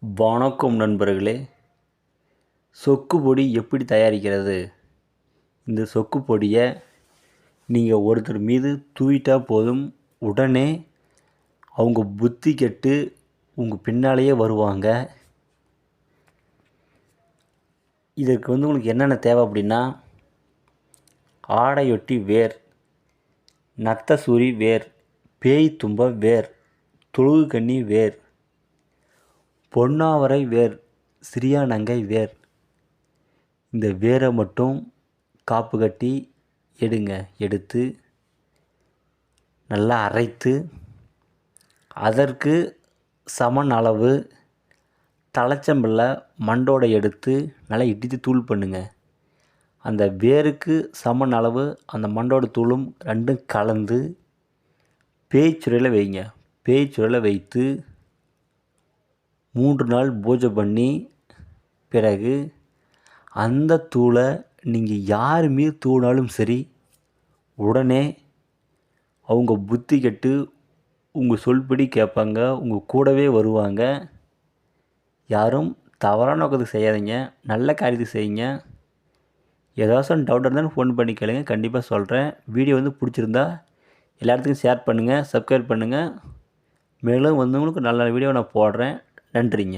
வணக்கம் நண்பர்களே. சொக்கு பொடி எப்படி தயாரிக்கிறது? இந்த சொக்கு பொடியை நீங்கள் ஒருத்தர் மீது தூவிட்டால் போதும். உடனே அவங்க புத்தி கெட்டு உங்கள் பின்னாலேயே வருவாங்க. இதற்கு வந்து உங்களுக்கு என்னென்ன தேவை அப்படின்னா ஆடையொட்டி வேர் நத்தசூரி வேர் பேய் தும்ப வேர் தொழுகு கண்ணி வேர் பொன்னாவரை வேர் சிறியானங்கை வேர். இந்த வேரை மட்டும் காப்பு கட்டி எடுங்க. எடுத்து நல்லா அரைத்து அதற்கு சமன் அளவு தலைச்சம்பில் மண்டோட எடுத்து நல்லா இடித்து தூள் பண்ணுங்க. அந்த வேருக்கு சமன் அளவு அந்த மண்டோட தூளும் ரெண்டும் கலந்து பேய்ச்சுரையில் வைங்க. பேய்ச்சுரையில் வைத்து மூன்று நாள் பூஜை பண்ணி பிறகு அந்த தூளை நீங்கள் யார் மீது தூவினாலும் சரி உடனே அவங்க புத்தி கெட்டு உங்கள் சொல்படி கேட்பாங்க உங்கள் கூடவே வருவாங்க. யாரும் தவறான நோக்கத்துக்கு செய்யாதீங்க நல்ல காரியத்துக்கு செய்யுங்க. ஏதாச்சும் டவுட் இருந்தாலும் ஃபோன் பண்ணி கேளுங்க கண்டிப்பாக சொல்கிறேன் வீடியோ வந்து பிடிச்சிருந்தா எல்லா இடத்துக்கும் ஷேர் பண்ணுங்கள் சப்ஸ்கிரைப் பண்ணுங்கள் மேலும் வந்தவங்களுக்கு நல்ல நல்ல வீடியோ நான் போடுறேன். நன்றிங்க